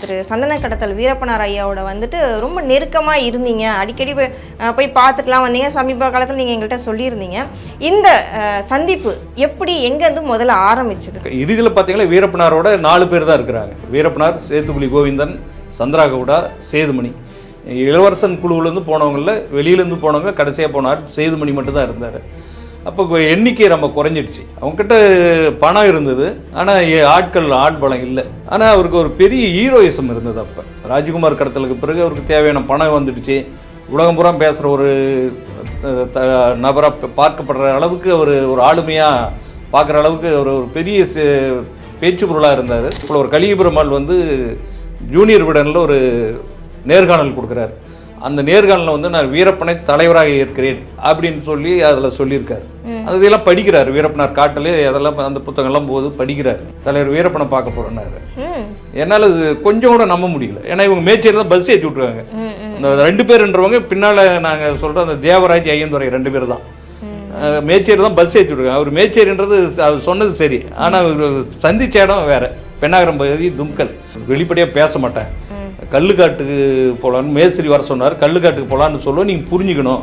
திரு சந்தன கடத்தல் வீரப்பனார் ஐயாவோட வந்துட்டு ரொம்ப நெருக்கமாக இருந்தீங்க. அடிக்கடி போய் பார்த்துட்டுலாம் போய் வந்தீங்க. சமீப காலத்தில் நீங்கள் எங்கள்கிட்ட சொல்லியிருந்தீங்க. இந்த சந்திப்பு எப்படி எங்கேருந்து முதல்ல ஆரம்பிச்சது? இறுதியில் பார்த்தீங்கன்னா வீரப்பனாரோட நாலு பேர் தான் இருக்கிறாங்க. வீரப்பனார் சேத்துக்குழி கோவிந்தன் சந்திராகவுடா சேதுமணி. இளவரசன் குழுவிலேருந்து போனவங்களில் வெளியிலேருந்து போனவங்க கடைசியாக போனார். சேதுமணி மட்டும்தான் இருந்தார். அப்போ எண்ணிக்கை ரொம்ப குறைஞ்சிடுச்சு. அவங்ககிட்ட பணம் இருந்தது. ஆனால் ஆட்கள் ஆட்பலம் இல்லை. ஆனால் அவருக்கு ஒரு பெரிய ஹீரோயிசம் இருந்தது அப்போ. ராஜ்குமார் கடத்தலுக்கு பிறகு அவருக்கு தேவையான பணம் வந்துடுச்சு. உலகம் புறம் பேசுகிற ஒரு நபராக பார்க்கப்படுற அளவுக்கு அவர் ஒரு ஆளுமையாக பார்க்குற அளவுக்கு அவர் ஒரு பெரிய சே- பேச்சு பொருளாக இருந்தார். இப்போ ஒரு கலியபெருமாள் வந்து ஜூனியர் விடனில் ஒரு நேர்காணல் கொடுக்குறாரு. அந்த நேர்காணலில் வந்து நான் வீரப்பனை தலைவராக ஏற்கிறேன் அப்படின்னு சொல்லி அதில் சொல்லியிருக்காரு. அது இதெல்லாம் படிக்கிறார். வீரப்பனார் காட்டிலே அதெல்லாம் அந்த புத்தகங்கள்லாம் போது படிக்கிறார். தலைவர் வீரப்பனை பார்க்க போகிறேன்னாரு ம். என்னால் இது கொஞ்சம் கூட நம்ப முடியல. ஏன்னா இவங்க மேச்சேரி தான் பஸ் ஏற்றி ம் இந்த ரெண்டு பேருன்றவங்க பின்னால் நாங்கள் சொல்கிற அந்த தேவராஜ் ஐயந்துறை ரெண்டு பேர் தான். மேச்சேரி தான் பஸ் ஏற்றி விட்ருக்காங்க அவர் மேச்சேரின்றது அவர் சொன்னது சரி. ஆனால் சந்திச்ச இடம் வேற. பெண்ணாகரம் பகுதி தும்கல். வெளிப்படையாக பேச மாட்டேன். கல்லுக்காட்டுக்கு போகலான்னு மேஸ்திரி வர சொன்னார். கல்லுக்காட்டுக்கு போகலான்னு சொல்லுவோம். நீங்கள் புரிஞ்சுக்கணும்.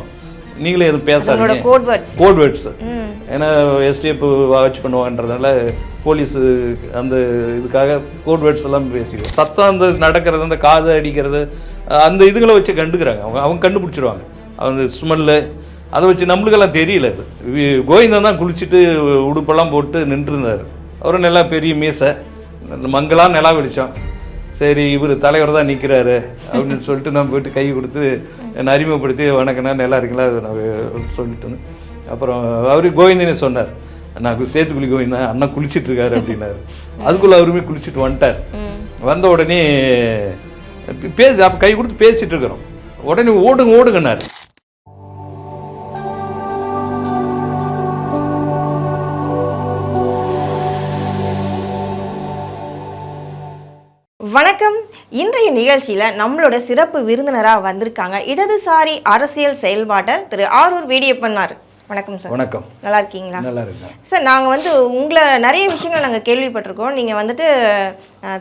நீங்களே எதுவும் பேசாதீங்க. கோட் வேர்ட்ஸ் கோட் வேர்ட்ஸ் ம். ஏன்னா எஸ்டிஎஃப் வாட்ச் பண்ணுவாங்கன்றதுனால போலீஸு அந்த இதுக்காக கோட் வேர்ட்ஸ் எல்லாம் பேசிக்குவோம் சத்தம் அந்த நடக்கிறது அந்த காது அடிக்கிறது அந்த இதுகளை வச்சு கண்டுக்கிறாங்க. அவங்க அவங்க கண்டுபிடிச்சிருவாங்க. அந்த ஸ்மெல்லு அதை வச்சு நம்மளுக்கெல்லாம் தெரியல அது. வி- கோவிந்தன் தான் குளிச்சுட்டு உடுப்பெல்லாம் போட்டு நின்றுருந்தார். அவரும் நல்லா பெரிய மீசை மங்களா நிலா வெளிச்சம். சரி இவர் தலைவர் தான் நிற்கிறாரு அப்படின்னு சொல்லிட்டு நான் போயிட்டு கை கொடுத்து என்னை அறிமுகப்படுத்தி வணக்கண்ணா நல்லா இருக்கீங்களா? நான் சொல்லிட்டு. அப்புறம் அவரு கோவிந்தனே சொன்னார் நான் சேத்துக்குழி கோவிந்தன் அண்ணன் குளிச்சிட்டு இருக்காரு அப்படின்னாரு. அதுக்குள்ள அவருமே குளிச்சுட்டு வந்துட்டார். வந்த உடனே பே- பேசி அப்போ கை கொடுத்து பேசிட்டு இருக்கிறோம். உடனே ஓடுங்க ஓடுங்கன்னாரு. வணக்கம். இன்றைய நிகழ்ச்சியில் நம்மளோட சிறப்பு விருந்தினராக வந்திருக்காங்க. இடதுசாரி அரசியல் செயல்பாட்டர் திரு ஆரூர் வேடியப்பன்னார். வணக்கம் சார். வணக்கம். நல்லா இருக்கீங்களா? நல்லா இருக்கேன் சார் நாங்கள் வந்து உங்களை நிறைய விஷயங்கள் நாங்கள் கேள்விப்பட்டிருக்கோம். நீங்கள் வந்துட்டு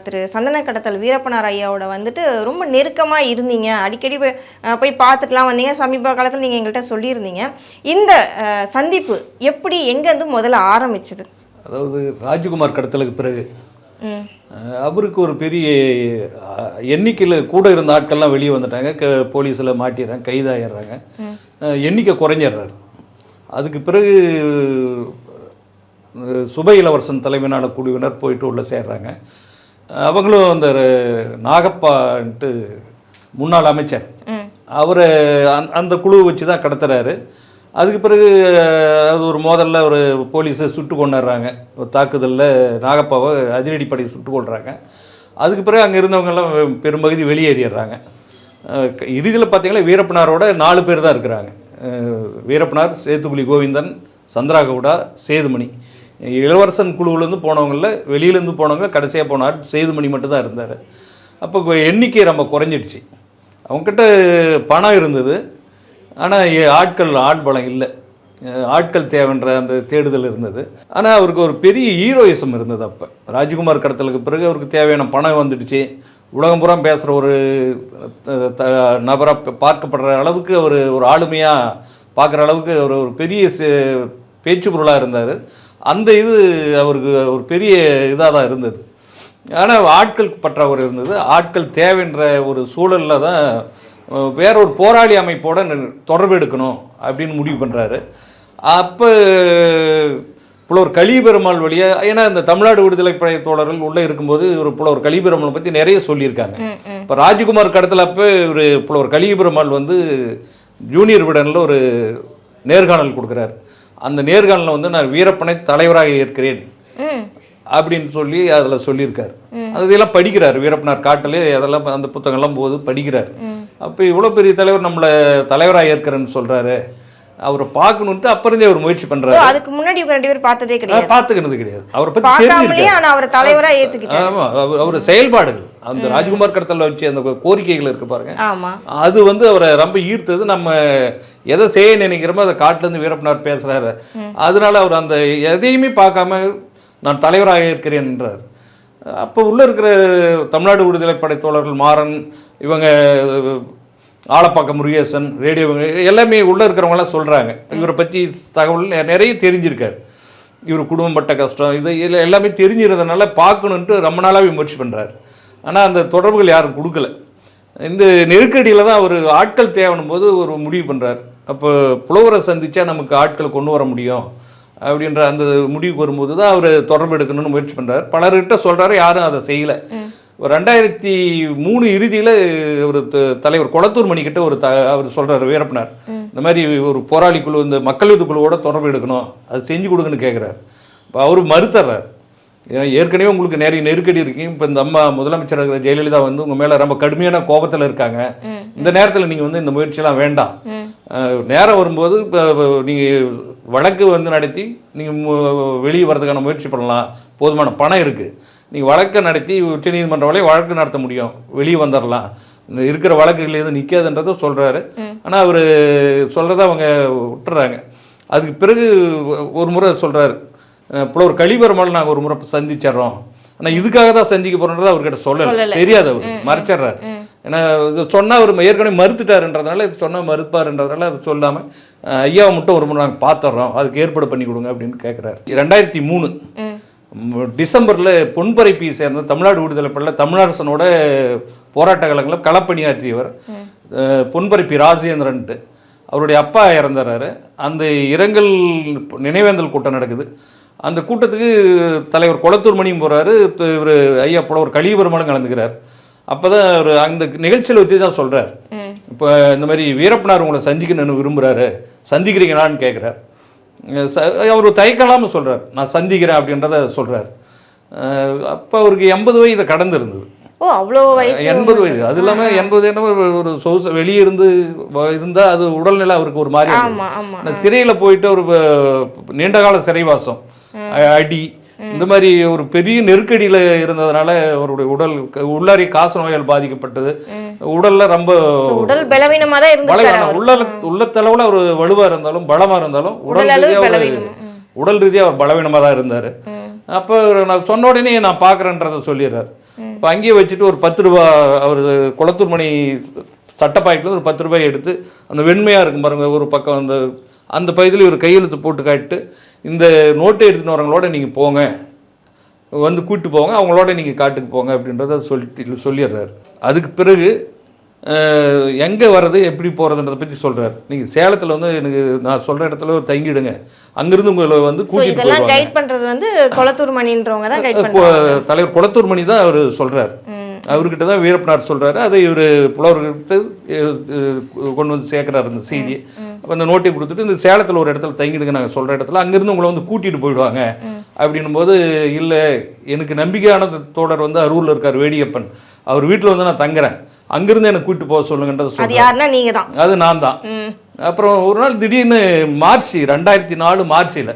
திரு சந்தன கடத்தல் வீரப்பனார் ஐயாவோட வந்துட்டு ரொம்ப நெருக்கமாக இருந்தீங்க. அடிக்கடி போய் போய் பார்த்துக்கலாம் வந்தீங்க. சமீப காலத்தில் நீங்கள் எங்கள்கிட்ட சொல்லியிருந்தீங்க. இந்த சந்திப்பு எப்படி எங்கேருந்து முதல்ல ஆரம்பிச்சது? அதாவது ராஜ்குமார் கடத்தலுக்கு பிறகு. அவருக்கு ஒரு பெரிய எண்ணிக்கையில் கூட இருந்த ஆட்கள்லாம் வெளியே வந்துட்டாங்க. க போலீஸில் மாட்டிடுறாங்க கைதாகிடுறாங்க எண்ணிக்கை குறைஞ்சிடுறாரு. அதுக்கு பிறகு சுப இளவரசன் தலைமையிலான குழுவினர் போயிட்டு உள்ள சேர்றாங்க. அவங்களும் அந்த நாகப்பான்ட்டு முன்னாள் அமைச்சர். அவரை அந் அந்த குழுவை வச்சு தான் கடத்துறாரு. அதுக்கு பிறகு அது ஒரு மோதலில் ஒரு போலீஸை சுட்டு கொண்டுடுறாங்க ஒரு தாக்குதலில் நாகப்பாவை அதிரடிப்படை சுட்டு கொள்கிறாங்க அதுக்கு பிறகு அங்கே இருந்தவங்கெல்லாம் பெரும்பகுதி வெளியேறிடுறாங்க. இறுதியில் பார்த்தீங்கன்னா வீரப்பனாரோட நாலு பேர் தான் இருக்கிறாங்க. வீரப்பனார் சேத்துக்குழி கோவிந்தன் சந்திராகவுடா சேதுமணி. இளவரசன் குழுவிலேருந்து போனவங்களில் வெளியிலேருந்து போனவங்க கடைசியாக போனார். சேதுமணி மட்டும்தான் இருந்தார். அப்போ எண்ணிக்கை ரொம்ப குறைஞ்சிடுச்சு. அவங்ககிட்ட பணம் இருந்தது. ஆனால் ஆட்கள் ஆட்பலம் இல்லை. ஆட்கள் தேவைன்ற அந்த தேடுதல் இருந்தது. ஆனால் அவருக்கு ஒரு பெரிய ஹீரோயிசம் இருந்தது அப்போ. ராஜ்குமார் கடத்தலுக்கு பிறகு அவருக்கு தேவையான பணம் வந்துடுச்சு. உலகம் பூரா பேசுகிற ஒரு நபராக பார்க்கப்படுற அளவுக்கு அவர் ஒரு ஆளுமையாக பார்க்குற அளவுக்கு அவர் ஒரு பெரிய சே- பேச்சு பொருளாக இருந்தார். அந்த இது அவருக்கு ஒரு பெரிய இதாக தான் இருந்தது. ஆனால் ஆட்கள் பற்றாக்குறை இருந்தது. ஆட்கள் தேவைன்ற ஒரு சூழலில் தான் அஹ், வேற ஒரு போராளி அமைப்போட தொடர்பு எடுக்கணும் அப்படின்னு முடிவு பண்ணுறாரு அப்போ புலவர் கலிபெருமாள் வழியாக ஏன்னா இந்த தமிழ்நாடு விடுதலை படை தோழர்கள் உள்ளே இருக்கும்போது ஒரு புலவர் கலிபெருமாள் பற்றி நிறைய சொல்லியிருக்காங்க. இப்போ ராஜ்குமார் கடத்தல அப்போ ஒரு புலவர் கலிபெருமாள் வந்து ஜூனியர் விடனில் ஒரு நேர்காணல் கொடுக்குறாரு. அந்த நேர்காணலில் வந்து நான் வீரப்பனை தலைவராக ஏற்கிறேன் ம். அப்படின்னு சொல்லி அதில் சொல்லியிருக்காரு. அது இதெல்லாம் படிக்கிறார். வீரப்பனார் காட்டிலே அதெல்லாம் அந்த புத்தகங்கள்லாம் போது படிக்கிறார். அப்போ இவ்வளோ பெரிய தலைவர் நம்மளை தலைவராக ஏற்கிறேன்னு சொல்கிறாரு அவரை பார்க்கணுன்ட்டு அப்பறந்தே அவர் முயற்சி ஓ, பண்ணுறாரு அதுக்கு முன்னாடி இவங்க ரெண்டு பேரும் பார்த்ததே கிடையாது. பார்த்துக்கினது கிடையாது. அவரை பற்றி பார்க்காமலே ஆனா அவரை தலைவரா ஏத்துக்கிட்டாரு. ஆமா அவர் செயல்பாடுகள். அந்த ராஜ்குமார் கடத்தல வச்சு அந்த கோரிக்கைகள் இருக்கு பாருங்க. ஆமா. அது வந்து அவரை ரொம்ப ஈர்த்தது. நம்ம எதை செய்ய நினைக்கிறோமோ அதை காட்டுலேருந்து வீரப்பனார் பேசுறாரு. அதனால அவர் அந்த எதையுமே பார்க்காம நான் தலைவராக இருக்கிறேன்ன்றார் அப்போ உள்ளே இருக்கிற தமிழ்நாடு விடுதலை படை தோழர்கள் மாறன் இவங்க ஆலப்பாக்கம் முருகேசன் ரேடியோ இவங்க எல்லாமே உள்ளே இருக்கிறவங்களாம் சொல்கிறாங்க இவரை பற்றி தகவல் நிறைய தெரிஞ்சிருக்காரு. இவர் குடும்பப்பட்ட கஷ்டம் இது இதில் எல்லாமே தெரிஞ்சிருந்ததுனால பார்க்கணுன்ட்டு ரொம்ப நாளாகவே முயற்சி பண்ணுறாரு ஆனால் அந்த தொடர்புகள் யாரும் கொடுக்கல. இந்த நெருக்கடியில் தான் அவர் ஆட்கள் தேவைன்னும் போது ஒரு முடிவு பண்ணுறார் அப்போ புலவரை சந்தித்தா நமக்கு ஆட்கள் கொண்டு வர முடியும் அப்படின்ற அந்த முடிவுக்கு வரும்போது தான் அவர் தொடர்பு எடுக்கணும்னு முயற்சி பண்ணுறாரு பலர்கிட்ட சொல்கிறாரு யாரும் அதை செய்யலை. ரெண்டாயிரத்தி மூணு இறுதியில் ஒரு த- தலைவர் கொளத்தூர் மணிக்கிட்ட ஒரு த அவர் சொல்கிறார் வீரப்பனார். இந்த மாதிரி ஒரு போராளி குழு இந்த மக்கள் யுத்த குழுவோட தொடர்பு எடுக்கணும். அது செஞ்சு கொடுங்கன்னு கேட்குறாரு இப்போ அவர் மறுத்தர்றார் ஏன்னா ஏற்கனவே உங்களுக்கு நிறைய நெருக்கடி இருக்கு. இப்போ இந்த அம்மா முதலமைச்சர் இருக்கிற ஜெயலலிதா வந்து உங்கள் மேலே ரொம்ப கடுமையான கோபத்தில் இருக்காங்க. இந்த நேரத்தில் நீங்கள் வந்து இந்த முயற்சியெல்லாம் வேண்டாம். நேரம் வரும்போது இப்போ நீங்கள் வழக்கு வந்து நடத்தி நீங்கள் வெளியே வர்றதுக்கான முயற்சி பண்ணலாம். போதுமான பணம் இருக்குது நீங்கள் வழக்கை நடத்தி உச்சநீதிமன்ற வரை வழக்கு நடத்த முடியும். வெளியே வந்துடலாம் இந்த இருக்கிற வழக்குகள் எதுவும் நிற்காதுன்றதை சொல்கிறாரு ஆனால் அவர் சொல்கிறத அவங்க விட்டுறாங்க. அதுக்கு பிறகு ஒரு முறை சொல்கிறாரு புலவர் கழிபெருமாள் நாங்கள் ஒரு முறை சந்திச்சிடுறோம். ஆனால் இதுக்காக தான் சந்திக்க போகிறோன்றதை அவர்கிட்ட சொல்லலை. தெரியாது அவர். மறைச்சிடுறாரு. ஏன்னா இது சொன்னால் அவர் ஏற்கனவே மறுத்துட்டாருன்றதுனால இது சொன்னால் மறுப்பாருன்றதுனால அது சொல்லாமல் ஐயாவை மட்டும் ஒரு முறை நாங்கள் பார்த்துட்றோம் அதுக்கு ஏற்பாடு பண்ணி கொடுங்க அப்படின்னு கேட்குறாரு ரெண்டாயிரத்தி மூணு. டிசம்பரில் பொன்பரைப்பியை சேர்ந்த தமிழ்நாடு விடுதலை பள்ள தமிழரசனோட போராட்ட காலங்களில் களப்பணியாற்றியவர் பொன்பரைப்பி ராஜேந்திரன்ட்டு அவருடைய அப்பா இறந்துறாரு. அந்த இரங்கல் நினைவேந்தல் கூட்டம் நடக்குது. அந்த கூட்டத்துக்கு தலைவர் குளத்தூர் மணியும் போகிறாரு இவர் ஐயா புலவர் கலிபெருமானும் கலந்துக்கிறார். அப்போ தான் அவர் அந்த நிகழ்ச்சியில் வச்சு தான் சொல்கிறார் இப்போ இந்த மாதிரி வீரப்பனார் உங்களை சந்திக்கணும்னு விரும்புகிறாரு சந்திக்கிறீங்களான்னு கேட்குறார் அவர் தயக்கலாமல் சொல்கிறார் நான் சந்திக்கிறேன் அப்படின்றத சொல்கிறார் அப்போ அவருக்கு எண்பது வயது கடந்து இருந்தது ஓ அவ்வளோ வயசு எண்பது வயது. அது இல்லாமல் எண்பது என்ன ஒரு- சொகுசு வெளியே இருந்து இருந்தால் அது உடல்நிலை அவருக்கு ஒரு மாதிரி சிறையில் போயிட்டு ஒரு நீண்ட கால சிறைவாசம். அடி இந்த மாதிரி ஒரு பெரிய நெருக்கடியில் இருந்ததுனால அவருடைய உடல் உள்ளாரி காச நோயால் பாதிக்கப்பட்டது. உடல்ல ரொம்ப உடல் பலவீனமா. தான் அவர். உள்ள உள்ளத்தளவில் அவர் வலுவா இருந்தாலும் பலமா இருந்தாலும் உடல் உடல் அளவு ரீதியா அவர் பலவீனம். உடல் ரீதியாக அவர் பலவீனமாக தான் இருந்தார். அப்போ நான் சொன்ன உடனே நான் பார்க்குறேன்றதை சொல்லிடுறாரு. இப்போ அங்கேயே வச்சுட்டு ஒரு பத்து ரூபா அவர் குளத்தூர் மணி சட்டப்பாய்க்கில் ஒரு பத்து ரூபாய் எடுத்து அந்த வெண்மையாக இருக்கும் பாருங்க ஒரு பக்கம் அந்த அந்த பகுதியில் இவர் கையெழுத்து போட்டு காட்டிட்டு இந்த நோட்டை எடுத்துன்னு வரவங்களோட நீங்கள் போங்க. வந்து கூப்பிட்டு போங்க அவங்களோட நீங்கள் காட்டுக்கு போங்க அப்படின்றத சொல்லிட்டு சொல்லிடுறாரு. அதுக்கு பிறகு எங்கே வர்றது எப்படி போகிறதுன்றதை பற்றி சொல்கிறார் நீங்கள் சேலத்தில் வந்து எனக்கு நான் சொல்கிற இடத்துல தங்கிடுங்க. அங்கேருந்து உங்களை வந்து இதெல்லாம் கைட் பண்றது வந்து கொளத்தூர் மணின்றவங்க தான் கைட் தலைவர் குளத்தூர் மணி தான் அவர் சொல்கிறார். அவர்கிட்ட தான் வீரப்பனார் சொல்கிறாரு அதை இவர் புலவர்கிட்ட கொண்டு வந்து சேர்க்குறாரு இந்த செய்தி அப்போ அந்த நோட்டை கொடுத்துட்டு இந்த சேலத்தில் ஒரு இடத்துல தங்கிடுங்க நாங்கள் சொல்கிற இடத்துல. அங்கேருந்து உங்களை வந்து கூட்டிகிட்டு போயிடுவாங்க. அப்படின்னும் போது இல்லை எனக்கு நம்பிக்கையான தோழர் வந்து அரூரில் இருக்கார் வேடியப்பன். அவர் வீட்டில் வந்து நான் தங்குறேன். அங்கேருந்து எனக்கு கூட்டிட்டு போக சொல்லுங்கன்றதை அது யாருன்னா நீங்க தான் அது நான் தான் அப்புறம் ஒரு நாள் திடீர்னு மார்ச் ரெண்டாயிரத்தி நாலு மார்ச்சில்.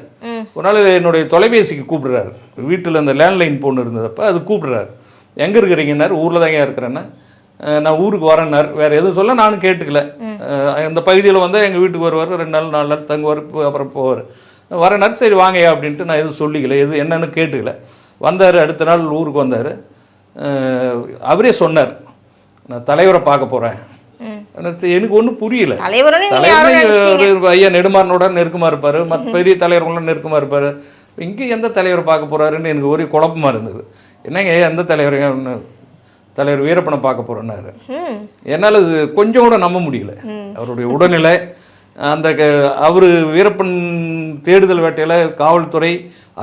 ஒரு நாள் என்னுடைய தொலைபேசிக்கு கூப்பிடுறாரு. வீட்டில் அந்த லேண்ட்லைன் ஃபோன் இருந்ததப்ப அது கூப்பிடுறாரு. எங்கே இருக்கிறீங்கன்னாரு? ஊரில் தாங்க இருக்கிறேன்னா. நான் ஊருக்கு வரேன்னார். வேறு எதுவும் சொல்ல நானும் கேட்டுக்கல. அந்த பகுதியில் வந்து எங்கள் வீட்டுக்கு வருவார். ரெண்டு நாள் நாலு நாள் தங்குவார். அப்புறம் போவார். வரேனார் சரி வாங்கயா அப்படின்ட்டு நான் எதுவும் சொல்லிக்கல. எது என்னன்னு கேட்டுக்கல. வந்தார். அடுத்த நாள் ஊருக்கு வந்தார். அவரே சொன்னார். நான் தலைவரை பார்க்க போகிறேன். எனக்கு ஒன்றும் புரியல. தலைவர் ஐயா நெடுமாறனோட நெருக்கமாக இருப்பார். மற்ற பெரிய தலைவர்களும் நெருக்கமாக இருப்பார். இங்கே எந்த தலைவரை பார்க்க போகிறாருன்னு எனக்கு ஒரே குழப்பமா இருந்தது. என்னங்க எந்த ஒன்று தலைவர் வீரப்பனை பார்க்க போகிறேன்னாரு என்னால் கொஞ்சம் கூட நம்ப முடியல. அவருடைய உடல்நிலை அந்த அவர் வீரப்பன் தேடுதல் வேட்டையில் காவல்துறை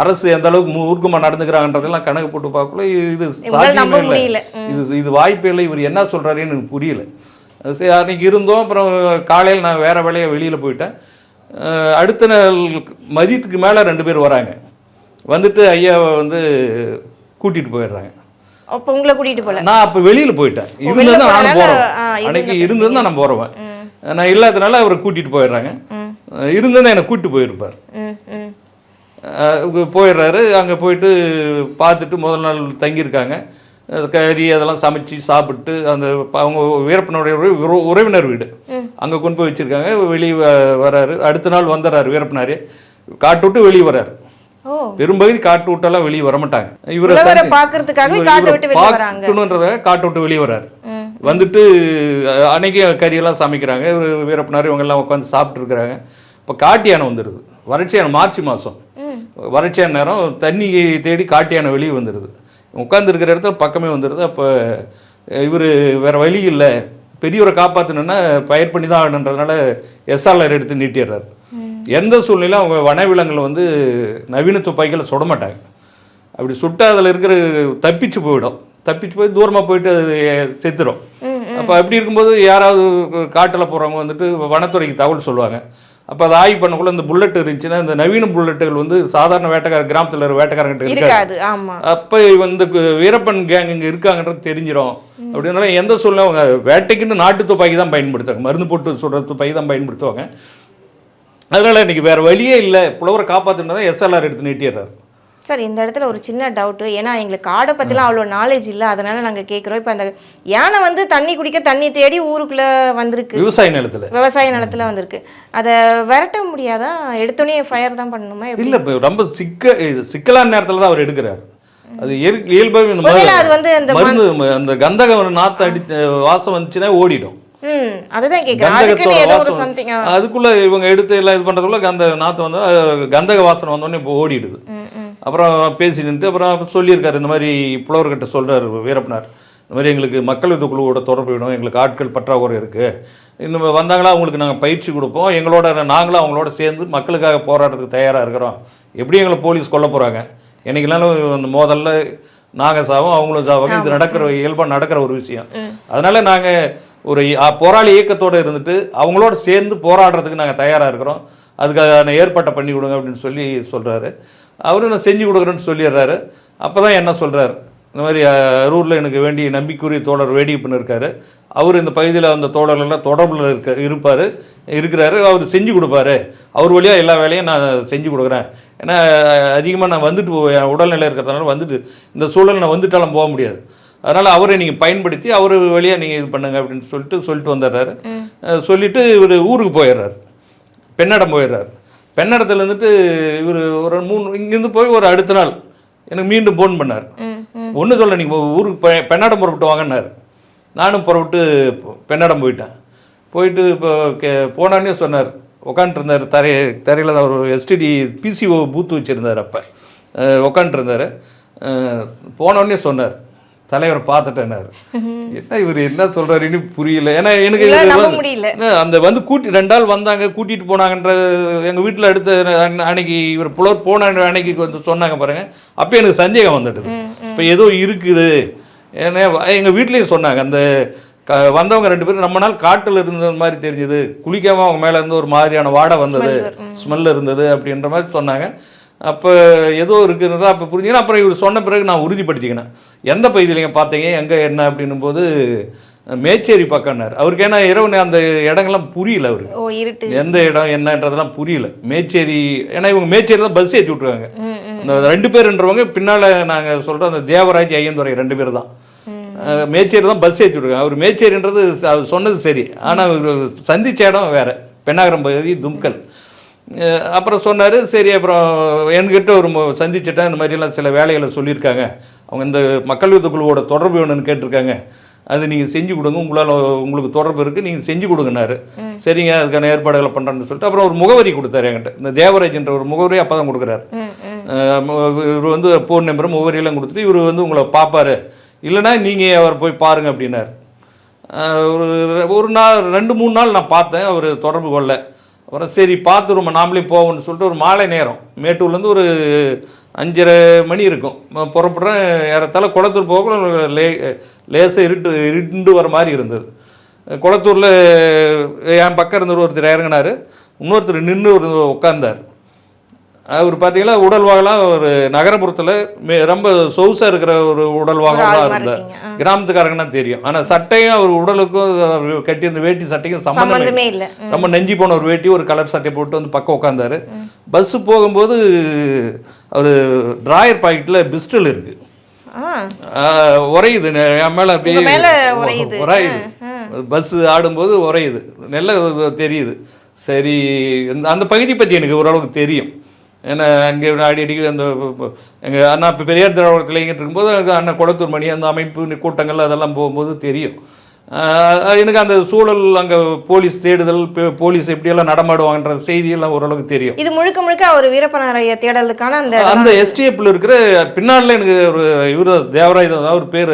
அரசு எந்த அளவுக்கு மூர்க்கமாக நடந்துக்கிறாங்கன்றதெல்லாம் கணக்கு போட்டு பார்க்கல இது சாத்தியமே இல்லை. இது இது வாய்ப்பே இல்லை. இவர் என்ன சொல்கிறாருன்னு எனக்கு புரியல. சரி அன்றைக்கி இருந்தோம். அப்புறம் காலையில் நான் வேறு வேலையை வெளியில் போயிட்டேன். அடுத்த நாள் மதியத்துக்கு மேலே ரெண்டு பேர் வராங்க. வந்துட்டு ஐயாவை வந்து கூட்டிகிட்டு போயிடுறாங்க. அப்போ உங்களை கூட்டிட்டு போல? நான் அப்போ வெளியில் போயிட்டேன். வெளில இருந்தது நானும் போகிறேன் இருந்த அன்னைக்கு இருந்தது நான் போகிறவன் நான் இல்லாதனால அவரை கூட்டிகிட்டு போயிடுறாங்க. இருந்ததுன்னா என்னை கூட்டிட்டு போயிருப்பார். போயிடுறாரு. அங்கே போயிட்டு பார்த்துட்டு முதல் நாள் தங்கியிருக்காங்க. கறி அதெல்லாம் சமைச்சு சாப்பிட்டு அந்த அவங்க வீரப்பனுடைய உற- உற- உறவினர் வீடு. அங்கே கொண்டு போய் வச்சுருக்காங்க. வெளியே வராரு. அடுத்த நாள் வந்துடுறாரு வீரப்பனாரே. காட்டு விட்டு வெளியே வராரு. பெரும்பகுதி காட்டு விட்டெல்லாம் வெளியே வரமாட்டாங்க. இவரை பார்க்கணுன்றத காட்டை விட்டு வெளியே வராரு. ம். வந்துட்டு அன்னைக்கு கறியெல்லாம் சமைக்கிறாங்க. இவர் வீரப்பனார் இவங்க எல்லாம் உட்காந்து சாப்பிட்ருக்குறாங்க இப்போ காட்டு யானை வந்துடுது வறட்சி யானை மார்ச் மாதம். வறட்சியான நேரம் தண்ணி தேடி காட்டு யானை வெளியே வந்துடுது உட்காந்துருக்கிற இடத்துல பக்கமே வந்துடுது அப்போ இவர் வேற வழி இல்லை. பெரியவரை காப்பாற்றணுன்னா பயிர் பண்ணி தான் ஆகணுன்றதுனால எஸ்ஆர்ஆர் எடுத்து நீட்டிடுறாரு. எந்த சூழ்நிலையும் அவங்க வனவிலங்குகள் வந்து நவீன துப்பாக்கிகளை சுட மாட்டாங்க. அப்படி சுட்டா அதில் இருக்கிற தப்பிச்சு போயிடும். தப்பிச்சு போய் தூரமாக போயிட்டு அது செத்துரும். ம், அப்போ அப்படி இருக்கும்போது யாராவது காட்டில் போகிறவங்க வந்துட்டு வனத்துறைக்கு தகவல் சொல்லுவாங்க. அப்போ அதை ஆய்வு பண்ணக்குள்ள இந்த புல்லட் இருந்துச்சுன்னா இந்த நவீன புல்லட்டுகள் வந்து சாதாரண வேட்டைக்கார கிராமத்தில் இருக்கிற வேட்டைக்காரங்கிட்ட இருக்காது. அப்போ வந்து கு- வீரப்பன் கேங் இங்கே இருக்காங்கன்றது தெரிஞ்சிடும் அப்படினால எந்த சூழ்நிலை அவங்க வேட்டைக்குன்னு நாட்டு துப்பாக்கி தான் பயன்படுத்துவாங்க. மருந்து போட்டு சுடுற துப்பாக்கி தான் பயன்படுத்துவாங்க. அதனால் இன்னைக்கு வேறு வழியே இல்லை. புலவரை காப்பாற்றுனதை எஸ்எல்ஆர் எடுத்து நீட்டிடுறாரு. சார் இந்த இடத்துல ஒரு சின்ன டவுட்டு ஏன்னா எங்களுக்கு காடை பற்றிலாம் அவ்வளோ நாலேஜ் இல்லை. அதனால நாங்கள் கேட்குறோம் இப்போ அந்த யானை வந்து தண்ணி குடிக்க தண்ணி தேடி ஊருக்குள்ளே வந்திருக்கு. விவசாய நிலத்தில். விவசாய நிலத்துல வந்திருக்கு. அதை விரட்ட முடியாதா? எடுத்தோடனே ஃபயர் தான் பண்ணணுமா? இல்லை இப்போ ரொம்ப சிக்க சிக்கலான நேரத்தில் தான் அவர் எடுக்கிறார். அது இயல்பாகவே இந்த மரு- அது வந்து அந்த மருந்து ம- அந்த கந்தக நாற்று அடி வாசம் வந்துச்சுன்னா ஓடிடும். அதுக்குள்ள இவங்க எடுத்து எல்லாம் இது பண்ணுறதுக்குள்ள கந்த நாற்று வந்து கந்தக வாசனை வந்தோடனே இப்போ ஓடிடுது. அப்புறம் பேசி நின்று அப்புறம் சொல்லியிருக்காரு இந்த மாதிரி புலவர்கிட்ட சொல்றாரு வீரப்பனார். இந்த மாதிரி எங்களுக்கு மக்கள் இது குழுவோட தொடர்பு வேணும் எங்களுக்கு ஆட்கள் பற்றாக்குறை இருக்குது இன்னும் வந்தாங்களா அவங்களுக்கு நாங்கள் பயிற்சி கொடுப்போம் எங்களோட நாங்களும் அவங்களோட சேர்ந்து மக்களுக்காக போராடுறதுக்கு தயாராக இருக்கிறோம். எப்படி எங்களை போலீஸ் கொல்ல போகிறாங்க என்னைக்குனாலும் அந்த மோதல்ல நாங்கள் சாவோம் அவங்களும் சாவாங்க இது நடக்கிற இயல்பாக நடக்கிற ஒரு விஷயம். அதனால நாங்கள் ஒரு போராளி இயக்கத்தோடு இருந்துட்டு அவங்களோட சேர்ந்து போராடுறதுக்கு நாங்கள் தயாராக இருக்கிறோம். அதுக்கான ஏற்பாட்டை பண்ணி கொடுங்க அப்படின்னு சொல்லி சொல்கிறாரு அவரும் நான் செஞ்சு கொடுக்குறேன்னு சொல்லிடுறாரு. அப்போ தான் என்ன சொல்கிறார் இந்த மாதிரி அரூரில் எனக்கு வேண்டிய நம்பிக்கைக்குரிய தோழர் வேடியப்பன் இருக்கார். அவர் இந்த பகுதியில் அந்த தோழர்கள்லாம் தொடர்பில் இருக்க இருப்பார். இருக்கிறாரு. அவர் செஞ்சு கொடுப்பாரு. அவர் வழியாக எல்லா வேலையும் நான் செஞ்சு கொடுக்குறேன். ஏன்னா அதிகமாக நான் வந்துட்டு போ- என் உடல்நிலை இருக்கிறதுனால வந்துட்டு இந்த சூழல் நான் வந்துட்டாலும் போக முடியாது. அதனால் அவரை நீங்கள் பயன்படுத்தி அவர் வழியாக நீங்கள் இது பண்ணுங்க அப்படின்னு சொல்லிட்டு சொல்லிட்டு வந்துடுறாரு. அஹ் சொல்லிட்டு இவர் ஊருக்கு போயிடுறாரு. பெண்ணடம் போயிடுறாரு. பெண்ணடத்துல இருந்துட்டு இவர் ஒரு மூணு இங்கேருந்து போய் ஒரு அடுத்த நாள் எனக்கு மீண்டும் ஃபோன் பண்ணார். ஒன்றும் சொல்ல நீங்கள் ஊருக்கு பெ பெண்ணாடம் புறப்பட்டு வாங்கினார் நானும் புறப்பட்டு பெண்ணாடம் போயிட்டேன். போயிட்டு இப்போ கே போனானே சொன்னார். உட்காந்துருந்தார் தரைய தரையில் தான் ஒரு எஸ்டிடி பிசிஓ பூத்து வச்சுருந்தார் அப்போ. உட்காந்துருந்தார் போனோடனே சொன்னார். தலைவரை பார்த்துட்டேன்னாரு. என்ன இவர் என்ன சொல்றாருன்னு புரியல. ஏன்னா எனக்கு அந்த வந்து கூட்டி ரெண்டு ஆள் வந்தாங்க கூட்டிட்டு போனாங்கன்ற எங்க வீட்டில் அடுத்த அன்ன- அன்னைக்கு இவர் புலவர் போன அன்னைக்கு வந்து சொன்னாங்க பாருங்க. அப்போ எனக்கு சந்தேகம் வந்துடுது இப்போ ஏதோ இருக்குது. ஏன்னா எங்க வீட்லயும் சொன்னாங்க அந்த க வந்தவங்க ரெண்டு பேரும் நம்ம நாள் காட்டில் இருந்த மாதிரி தெரிஞ்சது. குளிக்காம அவங்க மேல இருந்து ஒரு மாதிரியான வாடை வந்தது. ஸ்மெல் இருந்தது அப்படின்ற மாதிரி சொன்னாங்க. அப்போ ஏதோ இருக்குன்னு அப்போ புரிஞ்சுக்கணும் அப்புறம் இவர் சொன்ன பிறகு நான் உறுதிப்படுத்திக்கினேன். எந்த பகுதியிலைங்க பார்த்தீங்க? எங்கே என்ன அப்படின்னும் போது மேச்சேரி பக்கம்னார் அவருக்கு ஏன்னா இரவு அந்த இடங்கள்லாம் புரியல அவருக்கு இருட்டு. எந்த இடம் என்னன்றதெல்லாம் புரியல. மேச்சேரி ஏன்னா இவங்க மேச்சேரி தான் பஸ் ஏற்றி விட்ருவாங்க ம் இந்த ரெண்டு பேருன்றவங்க பின்னால் நாங்கள் சொல்கிறோம் அந்த தேவராஜ் ஐயந்துறை ரெண்டு பேர் தான். மேச்சேரி தான் பஸ் ஏற்றி விட்ருக்காங்க அவர் மேச்சேரின்றது அவர் சொன்னது சரி. ஆனால் அவர் சந்திச்ச இடம் வேற. பெண்ணாகரம் பகுதி தும்கல். அப்புறம் சொன்னார் சரி அப்புறம் என்கிட்ட ஒரு சந்திச்சிட்டேன் இந்த மாதிரியெல்லாம் சில வேலைகளை சொல்லியிருக்காங்க. அவங்க இந்த மக்கள் யுத்த குழுவோட தொடர்பு வேணும்னு கேட்டிருக்காங்க. அது நீங்கள் செஞ்சு கொடுங்க உங்களால் உங்களுக்கு தொடர்பு இருக்குது நீங்கள் செஞ்சு கொடுங்கனாரு சரிங்க அதுக்கான ஏற்பாடுகளை பண்ணுறேன்னு சொல்லிட்டு அப்புறம் ஒரு முகவரி கொடுத்தாரு என்கிட்ட. இந்த தேவராஜ்ன்ற ஒரு முகவரி அப்போ தான் கொடுக்குறாரு இவர் வந்து ஃபோன் நம்பரும் முகவரியெல்லாம் கொடுத்துட்டு இவர் வந்து உங்களை பார்ப்பாரு இல்லைன்னா நீங்கள் அவர் போய் பாருங்க அப்படின்னார். ஒரு ஒரு நாள் ரெண்டு மூணு நாள் நான் பார்த்தேன் அவர் தொடர்பு கொள்ள. அப்புறம் சரி பார்த்துருமா நாமளே போவோம்னு சொல்லிட்டு ஒரு மாலை நேரம். மேட்டூர்லேருந்து ஒரு அஞ்சரை மணி இருக்கும். புறப்படுறேன் ஏறத்தால் குளத்தூர் போக லே லேசாக இருட்டு இருண்டு வர மாதிரி இருந்தது. குளத்தூரில் என் பக்கம் இருந்தவர் ஒருத்தர் இறங்கினார். இன்னொருத்தர் நின்று ஒரு உட்காந்தார் அவர் பார்த்தீங்கன்னா உடல் வாகலாம் ஒரு நகரப்புறத்தில் ரொம்ப சொகுசாக இருக்கிற ஒரு உடல் ஒரு ஆள் வாகலாம் மாதிரி இருந்தார். கிராமத்துக்காரங்கன்னா தெரியும். ஆனால் சட்டையும் அவர் உடலுக்கும் கட்டியிருந்த வேட்டி சட்டைக்கும் சம்மந்தமே இல்லை. ரொம்ப நெஞ்சி போன ஒரு வேட்டி ஒரு கலர் சட்டை போட்டு வந்து பக்கம் உட்காந்தாரு பஸ்ஸு போகும்போது அவர் டிராயர் பாக்கெட்டில் பிஸ்டல் இருக்கு. ஆ. ஆஹ் உறையுது. நெ- என் மேலே அப்படியே உங்க மேல உறையுது. உறையுது. பஸ் ஆடும்போது உறையுது. நல்ல தெரியுது. சரி அந்த பகுதி பற்றி எனக்கு ஓரளவுக்கு தெரியும். ஏன்னா அங்கே அடி அடிக்கடி அந்த எங்கள் அண்ணா இப்போ பெரியார் திராவிட கலைஞர் இருக்கும்போது அது அண்ணன் குளத்தூர் மணி அந்த அமைப்பு கூட்டங்கள் அதெல்லாம் போகும்போது தெரியும். எனக்கு அந்த சூழல் அங்கே போலீஸ் தேடுதல் போலீஸ் எப்படியெல்லாம் நடமாடுவாங்கன்ற செய்தியெல்லாம் ஓரளவுக்கு தெரியும். இது முழுக்க முழுக்க அவர் வீரப்பனார் ஐயா தேடலுக்கான அந்த அந்த எஸ்டிஎஃப்ல இருக்கிற பின்னால எனக்கு ஒரு இவர் தேவராய் தான் அவர் பேர்.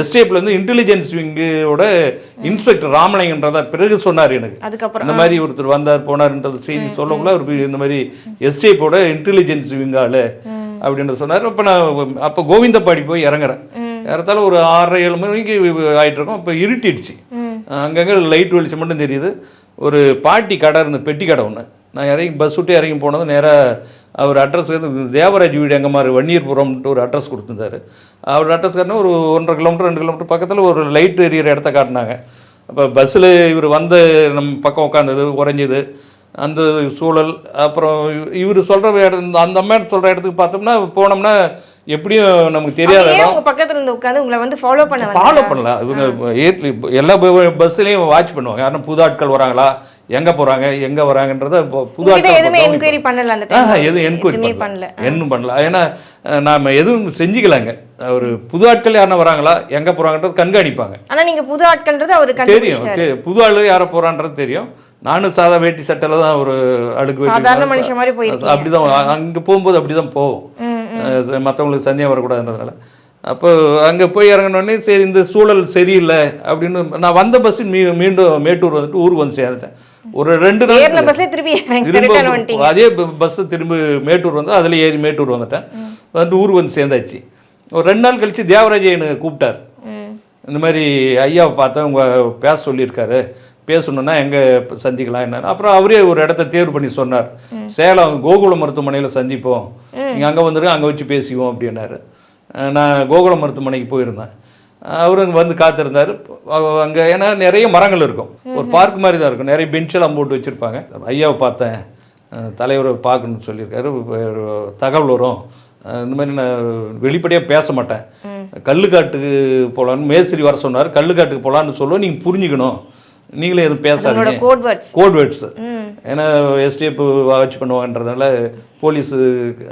எஸ்டிஎஃப்ல இருந்து இன்டெலிஜென்ஸ் விங்கோட இன்ஸ்பெக்டர் ராமலிங்கன்றதா பிறகு சொன்னார் எனக்கு. அதுக்கப்புறம் இந்த மாதிரி ஒருத்தர் வந்தார் போனார்ன்றது செய்தி சொல்லக்குள்ள அவர் இந்த மாதிரி எஸ்டிஎஃபோட இன்டெலிஜென்ஸ் விங்கால அப்படின்னு சொன்னார். அப்போ நான் அப்போ கோவிந்தப்பாடி போய் இறங்குறேன். ஏறத்தாழ ஒரு ஆறரை ஏழு மணிக்கு ஆயிட்டு இருக்கோம் அப்போ இருட்டிடுச்சு. அங்கங்கே லைட் வெளிச்சம் மட்டும் தெரியுது. ஒரு பாட்டி கடை இருந்து பெட்டி கடை ஒன்று நான் இறங்கி பஸ் விட்டு இறங்கி போனது நேராக அவர் அட்ரஸ் வந்து தேவராஜ் வீடு எங்கள் மாதிரி வன்னியர்புரம்ன்ட்டு ஒரு அட்ரஸ் கொடுத்துருந்தாரு. அவர் அட்ரஸ் காட்டினா ஒரு ஒன்றரை கிலோமீட்டர் ரெண்டு கிலோமீட்டர் பக்கத்தில் ஒரு லைட் எரியிற இடத்த காட்டினாங்க. அப்போ பஸ்ஸில் இவர் வந்து நம்ம பக்கம் உட்காந்தது உறைஞ்சிது. அந்த சூழல் அப்புறம் இவர் சொல்கிற இடம் அந்த அம்மா சொல்கிற இடத்துக்கு பார்த்தோம்னா போனோம்னா எப்படியும் நமக்கு தெரியாத உங்க பக்கத்துல இருந்து உட்கார்ந்து உங்களை வந்து ஃபாலோ பண்ண ஃபாலோ பண்ணலாம் இவங்க எல்லா பஸ்ஸுலேயும் வாட்ச் பண்ணுவாங்க. யாரும் புது ஆட்கள் வராங்களா? எங்கே போகிறாங்க எங்கே வராங்கன்றத புது ஆட்கள் எதுவுமே. என்கொயரி பண்ணல அந்த டைம் எதுவும் என்கொயரி பண்ணல. பண்ணல. என்ன பண்ணல. ஏன்னா நாம எதுவும் செஞ்சுக்கலாங்க. ஒரு புது ஆட்கள் யாரும் வராங்களா? எங்க போறாங்கன்றது கண்காணிப்பாங்க. ஆனா நீங்க புது ஆட்கள்ன்றது அவரு தெரியும். புது ஆளு யாரை போறான்றது தெரியும். நானும் சாதா வேட்டி சட்டையில தான் ஒரு சாதாரண மனுஷன் மாதிரி போயிருக்கீங்க. அப்படிதான் அங்க போகும்போது அப்படிதான் போவோம். ம், அஹ், மத்தவங்களுக்கு சந்தேகம் வரக்கூடாதுன்றதுனால. அப்போ அங்கே போய் இறங்கினோடனே சரி இந்த சூழல் சரியில்லை அப்படின்னு நான் வந்த பஸ் மீ மீண்டும் மேட்டூர் வந்துட்டு ஊருக்கு வந்து சேர்ந்துட்டேன். ஒரு ரெண்டு நாள் திரும்ப அதே பஸ் திரும்ப மேட்டூர் வந்து அதில் ஏறி மேட்டூர் வந்துட்டேன். வந்து ஊருக்கு வந்து சேர்ந்தாச்சு. ஒரு ரெண்டு நாள் கழிச்சு தேவராஜ் எனக்கு கூப்பிட்டார். இந்த மாதிரி ஐயாவை பார்த்தா உங்க பேச சொல்லியிருக்காரு. பேசணுன்னா எங்கே சந்திக்கலாம் என்ன அப்புறம் அவரே ஒரு இடத்த தேர்வு பண்ணி சொன்னார். சேலம் கோகுல மருத்துவமனையில் சந்திப்போம். நீங்கள் அங்கே வந்துருங்க அங்கே வச்சு பேசிக்குவோம் அப்படின்னாரு. நான் கோகுல மருத்துவமனைக்கு போயிருந்தேன். அவரு அங்க வந்து காத்திருந்தார். அங்கே ஏன்னா நிறைய மரங்கள் இருக்கும். ஒரு பார்க் மாதிரி தான் இருக்கும். நிறைய பெஞ்செல்லாம் போட்டு வச்சுருப்பாங்க. ஐயாவை பார்த்தேன். தலைவரை பார்க்கணும்னு சொல்லியிருக்காரு. தகவல் வரும். இந்த மாதிரி நான் வெளிப்படையாக பேச மாட்டேன். கல்லுக்காட்டுக்கு போகலான்னு மேஸ்திரி வர சொன்னார். கல்லுக்காட்டுக்கு போகலான்னு சொல்லுவோம். நீங்கள் புரிஞ்சுக்கணும். நீங்களே எதுவும் பேசாதீங்க. கோட் வேர்ட்ஸ் ஏன்னா எஸ்டிஎஃப் வாட்ச் பண்ணுவாங்கன்றதுனால போலீஸு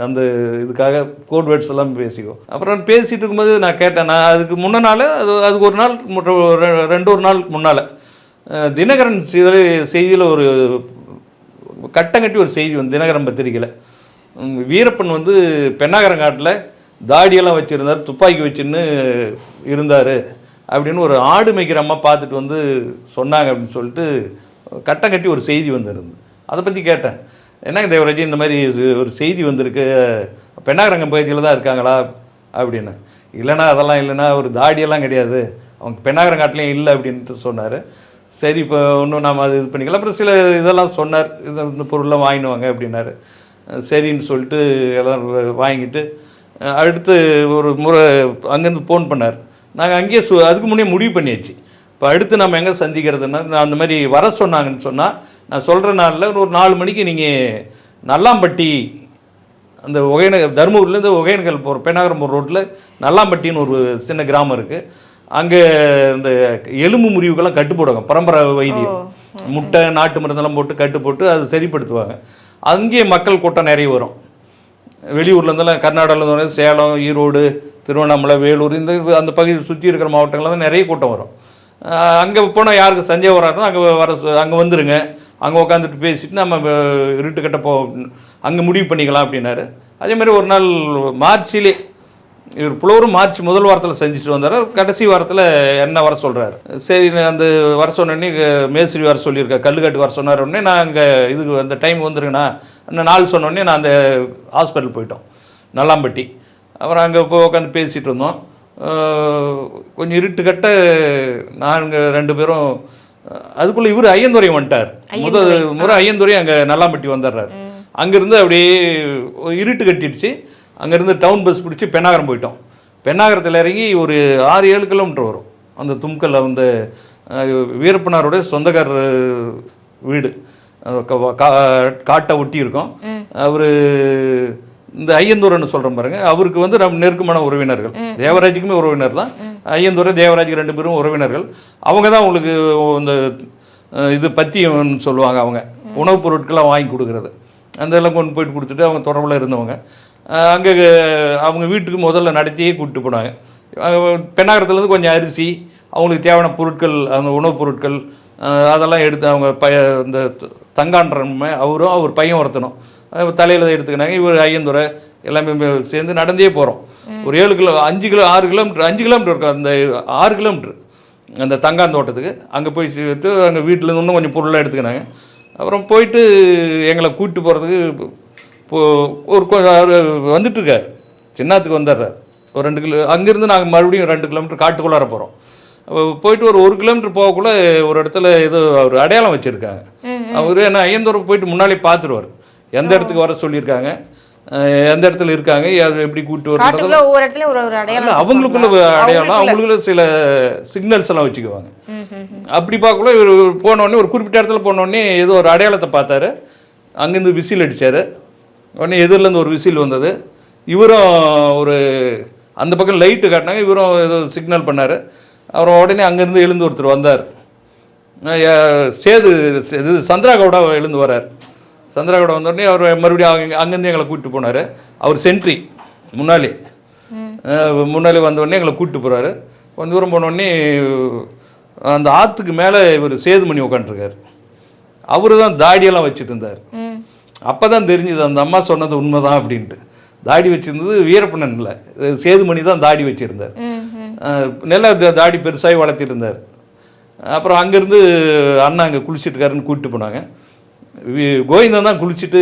அந்த இதுக்காக கோட் வேர்ட்ஸ் எல்லாம் பேசிக்குவோம். அப்புறம் பேசிட்டு இருக்கும்போது நான் கேட்டேன் நான் அதுக்கு முன்ன நாள் அது அதுக்கு ஒரு நாள் ரெண்டு ஒரு நாளுக்கு முன்னால் தினகரன் செய்தியில் செய்தியில் ஒரு கட்டங்கட்டி ஒரு செய்தி வந்து தினகரன் பத்திரிக்கையில் வீரப்பன் வந்து பெண்ணாகரங்காட்டில் தாடியெல்லாம் வச்சுருந்தார் துப்பாக்கி வச்சுன்னு இருந்தார். அப்படின்னு ஒரு ஆடு மேய்க்கிற அம்மா பார்த்துட்டு வந்து சொன்னாங்க அப்படின்னு சொல்லிட்டு கட்டம் கட்டி ஒரு செய்தி வந்திருந்து அதை பற்றி கேட்டேன். என்னங்க தேவராஜ் இந்த மாதிரி ஒரு செய்தி வந்திருக்கு. பெண்ணாகரங்கம் பகுதியில் தான் இருக்காங்களா அப்படின்னு. இல்லைன்னா அதெல்லாம் இல்லைன்னா ஒரு தாடியெல்லாம் கிடையாது. அவங்க பெண்ணாகரங்காட்டிலையும் இல்லை அப்படின்ட்டு சொன்னார். சரி இப்போ ஒன்றும் நாம் அது இது பண்ணிக்கலாம். அப்புறம் சில இதெல்லாம் சொன்னார். இந்த இந்த பொருள்லாம் வாங்கினுவாங்க அப்படின்னாரு. சரின்னு சொல்லிட்டு எல்லாம் வாங்கிட்டு அடுத்து ஒரு முறை அங்கேருந்து ஃபோன் பண்ணார். நாங்கள் அங்கேயே சு அதுக்கு முன்னே முடிவு பண்ணியாச்சு. இப்போ அடுத்து நம்ம எங்கே சந்திக்கிறதுன்னா நான் அந்த மாதிரி வர சொன்னாங்கன்னு சொன்னால் நான் சொல்கிற நாளில் ஒரு நாலு மணிக்கு நீங்கள் நல்லாம்பட்டி அந்த ஒகேனகல் தருமபுரிலேருந்து ஒகேனகல் போகிற பெண்ணாகரம் ரோட்டில் நல்லாம்பட்டின்னு ஒரு சின்ன கிராமம் இருக்குது அங்கே இந்த எலும்பு முறிவுக்கெல்லாம் கட்டு போடுவாங்க பரம்பரை வைத்தியம். முட்டை நாட்டு மருந்தெல்லாம் போட்டு கட்டு போட்டு அது சரிப்படுத்துவாங்க. அங்கேயே மக்கள் கூட்டம் நிறைய வரும். வெளியூர்லேருந்துலாம் கர்நாடகாவிலேருந்து சேலம் ஈரோடு திருவண்ணாமலை வேலூர் இந்த அந்த பகுதி சுற்றி இருக்கிற மாவட்டங்களில் தான் நிறைய கூட்டம் வரும். அங்கே போனால் யாருக்கு சந்தேகம் வராதோ அங்கே வர அங்கே வந்துடுங்க அங்கே உட்காந்துட்டு பேசிட்டு நம்ம வ- இருட்டுக்கட்ட போ அங்கே முடிவு பண்ணிக்கலாம் அப்படின்னாரு. அதே மாதிரி ஒரு நாள் மார்ச்சிலே இவர் புலவரும் மார்ச் முதல் வாரத்தில் செஞ்சுட்டு வந்தார். கடைசி வாரத்தில் என்ன வர சொல்கிறாரு சரி அந்த வர சொன்னோடனே மேஸ்திரி வர சொல்லியிருக்கேன் கல்லுக்காட்டுக்கு வர சொன்னார் உடனே நான் அங்கே இதுக்கு அந்த டைம் வந்துருங்கண்ணா இன்னும் நாள் சொன்னோடனே நான் அந்த ஹாஸ்பிட்டல் போயிட்டோம். நல்லாம்பட்டி. அப்புறம் அங்கே போய் உட்காந்து பேசிகிட்டு இருந்தோம். கொஞ்சம் இருட்டு கட்ட நாங்கள் ரெண்டு பேரும் அதுக்குள்ளே இவர் ஐயந்துரை வந்துட்டார். முதல் முறை ஐயந்துரை அங்கே நல்லாம்பட்டி வந்துடுறாரு. அங்கேருந்து அப்படியே இருட்டு கட்டிடுச்சு. அங்கேருந்து டவுன் பஸ் பிடிச்சி பெண்ணாகரம் போயிட்டோம். பெண்ணாகரத்தில் இறங்கி ஒரு ஆறு ஏழு கிலோமீட்டர் வரும். அந்த தும்கல்ல வந்து அஹ், வீரப்பனாருடைய சொந்தக்காரர் வீடு. கா- காட்டை ஒட்டி இருக்கும். அவர் இந்த ஐயந்தூரன்னு சொல்கிறோம் பாருங்க. அவருக்கு வந்து நம்ம நெருக்கமான உறவினர்கள். தேவராஜுக்குமே உறவினர் தான். ஐயந்தூரை தேவராஜ் ரெண்டு பேரும் உறவினர்கள். அவங்க தான் உங்களுக்கு இந்த இது பத்தியம்னு சொல்லுவாங்க அவங்க. உணவுப் பொருட்கள்லாம் வாங்கி கொடுக்குறது. அந்த இதெல்லாம் கொண்டு போயிட்டு கொடுத்துட்டு அவங்க தொடர்பில் இருந்தவங்க. அங்கே அவங்க வீட்டுக்கு முதல்ல நடத்தியே கூப்பிட்டு போனாங்க. பெண்ணாகரத்துலேருந்து கொஞ்சம் அரிசி அவங்களுக்கு தேவையான பொருட்கள் அந்த உணவுப் பொருட்கள் அதெல்லாம் எடுத்து அவங்க பய இந்த தங்கான்றமே அவரும் அவர் பையன் ஒருத்தனும். தலையில் எடுத்துக்கினாங்க இவர் ஐயந்துரை எல்லாமே சேர்ந்து நடந்தே போகிறோம் ஒரு ஏழு கிலோ அஞ்சு கிலோ ஆறு கிலோமீட்டர் அஞ்சு கிலோமீட்டர் இருக்கும் அந்த ஆறு கிலோமீட்டர் அந்த தங்கான் தோட்டத்துக்கு. அங்கே போய் சேர்த்து அங்கே வீட்டிலேருந்து இன்னும் கொஞ்சம் பொருளாக எடுத்துக்கினாங்க. அப்புறம் போயிட்டு எங்களை கூப்பிட்டு போகிறதுக்கு ஒரு கொ- அவரு வந்துட்டு இருக்காரு சின்னாத்துக்கு வந்துடுறாரு. ஒரு ரெண்டு கிலோ அங்கேருந்து நாங்கள் மறுபடியும் ரெண்டு கிலோமீட்டர் காட்டுக்குள்ளார போகிறோம் போயிட்டு ஒரு ஒரு கிலோமீட்டர் போகக்குள்ள ஒரு இடத்துல ஏதோ ஒரு அடையாளம் வச்சுருக்காங்க. அவர் என்ன ஐயந்தூரம் போயிட்டு முன்னாலே பார்த்துருவார் எந்த இடத்துக்கு வர சொல்லியிருக்காங்க. எந்த இடத்துல இருக்காங்க அது எப்படி இல்ல, அடையாளம் அவங்களுக்குள்ள? அடையாளம் அவங்களுக்குள்ள. சில சிக்னல்ஸ் எல்லாம் வச்சுக்குவாங்க. அப்படி பார்க்கக்குள்ள இவர் போன உடனே ஒரு குறிப்பிட்ட இடத்துல போன உடனே ஏதோ ஒரு அடையாளத்தை பார்த்தாரு. அங்கேருந்து விசில் அடிச்சாரு. உடனே எதிரிலேருந்து ஒரு விசில் வந்தது. இவரும் ஒரு அந்த பக்கம் லைட்டு காட்டினாங்க. இவரும் ஏதோ சிக்னல் பண்ணார். அப்புறம் உடனே அங்கேருந்து எழுந்து ஒருத்தர் வந்தார். சேது இது சந்திரா கவுடா எழுந்து வரார். சந்திரா கவுடா வந்தோடனே அவர் மறுபடியும் அங்கே அங்கேருந்து எங்களை கூப்பிட்டு போனார். அவர் சென்ட்ரி முன்னாலே. முன்னாலே வந்தோடனே எங்களை கூப்பிட்டு போகிறாரு கொஞ்ச தூரம் போனோடனே அந்த ஆற்றுக்கு மேலே இவர் சேதுமணி உட்காந்துருக்காரு அவரு தான் தாடியெல்லாம் வச்சுட்டு இருந்தார். அப்போ தான் தெரிஞ்சுது அந்த அம்மா சொன்னது உண்மைதான் அப்படின்ட்டு. தாடி வச்சிருந்தது வீரப்பண்ணன் இல்லை. சேதுமணி தான் தாடி வச்சிருந்தார். நல்லா தாடி பெருசாகி வளர்த்திருந்தார். அப்புறம் அங்கேருந்து அண்ணா அங்கே குளிச்சுட்டு இருக்காருன்னு கூப்பிட்டு போனாங்க கோவிந்தன் தான் குளிச்சுட்டு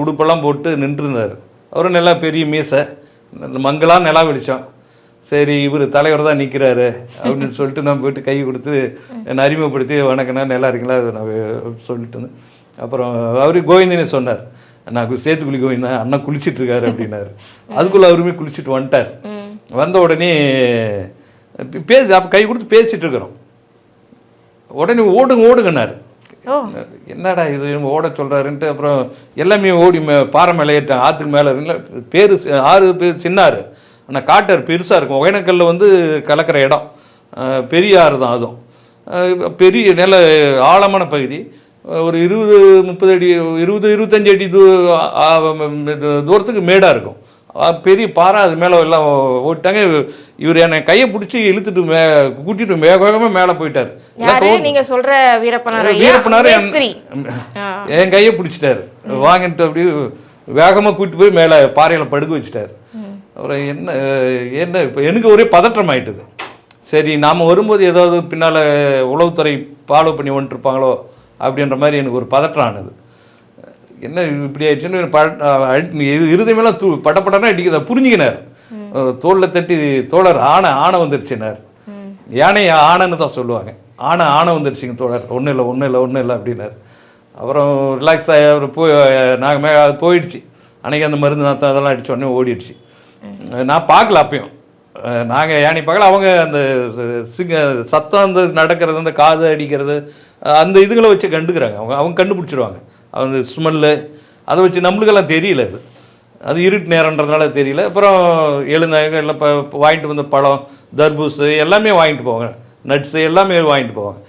உடுப்பெல்லாம் போட்டு நின்றுருந்தார். அவரும் நல்லா பெரிய மீசை நல்ல மங்களா நிலா வெளிச்சம். சரி இவர் தலைவர் தான் நிற்கிறாரு அப்படின்னு சொல்லிட்டு நான் போயிட்டு கை கொடுத்து என்னை அறிமுகப்படுத்தி வணக்கண்ணா நல்லா இருக்கீங்களா? அது நான் சொல்லிட்டு இருந்தேன். அப்புறம் அவர் கோவிந்தனே சொன்னார் நான் சேத்துக்குழி கோவிந்தன் அண்ணன் குளிச்சிட்டு இருக்காரு அப்படின்னாரு. அதுக்குள்ளே அவருமே குளிச்சுட்டு வந்துட்டார். வந்த உடனே பேசி அப்போ கை கொடுத்து பேசிட்டு இருக்கிறோம். உடனே ஓடுங்க ஓடுங்கன்னாரு. என்னடா இது ஓட சொல்கிறாருன்ட்டு அப்புறம் எல்லாமே ஓடி மே பாறை மேலே ஏறிட்டாங்க ஆற்றுக்கு மேலே பேர் ஆறு பேர் சின்னாறு ஆனால் காட்டார் பெருசாக இருக்கும். ஒகேனக்கல்ல வந்து கலக்கிற இடம். பெரிய ஆறு தான் அதுவும். பெரிய நல்ல ஆழமான பகுதி. ஒரு இருபது முப்பது அடி இருபது இருபத்தஞ்சு அடி தூ தூரத்துக்கு மேடாக இருக்கும். பெரிய பாறை அது மேலே எல்லாம் ஓட்டாங்க இவர் என்னை கையை பிடிச்சி இழுத்துட்டு மே கூட்டிட்டு வேக வேகமாக மேலே போயிட்டார். யாரு? நீங்க சொல்ற வீரப்பனார்? வீரப்பனார் என்- கையை பிடிச்சிட்டாரு. வாங்கிட்டு அப்படியே வேகமாக கூட்டிட்டு போய் மேலே பாறையில் படுக்க வச்சுட்டாரு. அப்புறம் என்ன என்ன இப்போ எனக்கு ஒரே பதற்றம் ஆயிட்டுது. சரி நாம் வரும்போது ஏதாவது பின்னால் உளவுத்துறை ஃபாலோ பண்ணி வந்துட்டுருப்பாங்களோ அப்படின்ற மாதிரி எனக்கு ஒரு பதற்றம் ஆனது. என்ன இப்படி ஆயிடுச்சுன்னு இது இருதயமெல்லாம் தூ படப்படனா அடிக்குதா. புரிஞ்சுக்கினார். தோளில் தட்டி தோழர் ஆனை ஆனை வந்துடுச்சுனார் யானை ஆனைன்னு தான் சொல்லுவாங்க. ஆனை ஆனை வந்துடுச்சுங்க தோழர். ஒன்றும் இல்லை ஒன்றும் இல்லை ஒன்றும் இல்லை அப்படின்னார். அப்புறம் ரிலாக்ஸ் ஆகி அவர் போய் நாங்கள் மே போயிடுச்சு. அன்னைக்கு அந்த மருந்து நாத்தம் அதெல்லாம் அடிச்ச உடனே ஓடிடுச்சு. நான் பார்க்கல அப்பயும். நாங்கள் யானை பகல் அவங்க அந்த சிங்க சத்தம் அந்த நடக்கிறது அந்த காது அடிக்கிறது அந்த இதுகளை வச்சு கண்டுக்கிறாங்க. அவங்க அவங்க கண்டுபிடிச்சிருவாங்க. அந்த ஸ்மெல்லு அதை வச்சு நம்மளுக்கெல்லாம் தெரியல அது அது இருட்டு நேரன்றதுனால தெரியல. அப்புறம் எழுந்தாங்க எல்லாம் இப்போ வாங்கிட்டு வந்த பழம் தர்பூசு எல்லாமே வாங்கிட்டு போவாங்க. நட்ஸு எல்லாமே வாங்கிட்டு போவாங்க.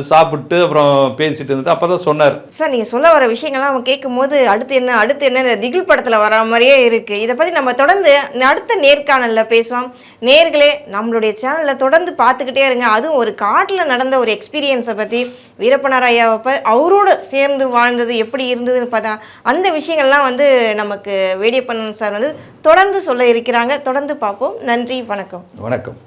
சாப்பிட்டு அப்புறம் பேசிட்டு இருந்துட்டு அப்போ தான் சொன்னார். சார் நீங்க சொல்ல வர விஷயங்கள்லாம் அவங்க கேட்கும்போது அடுத்து என்ன அடுத்து என்ன இந்த திகில் படத்துல வர மாதிரியே இருக்கு. இதை பத்தி நம்ம தொடர்ந்து அடுத்த நேர்காணல்ல பேசலாம். நேர்களே நம்மளுடைய சேனல்ல தொடர்ந்து பார்த்துக்கிட்டே இருங்க. அதுவும் ஒரு காட்டுல நடந்த ஒரு எக்ஸ்பீரியன்ஸை பத்தி. வீரப்பனார் ஐயாவை அவரோட சேர்ந்து வாழ்ந்தது எப்படி இருந்ததுன்னு பார்த்தா அந்த விஷயங்கள்லாம் வந்து நமக்கு வேடியப்பன் சார் வந்து தொடர்ந்து சொல்ல இருக்கிறாங்க. தொடர்ந்து பார்ப்போம். நன்றி வணக்கம். வணக்கம்.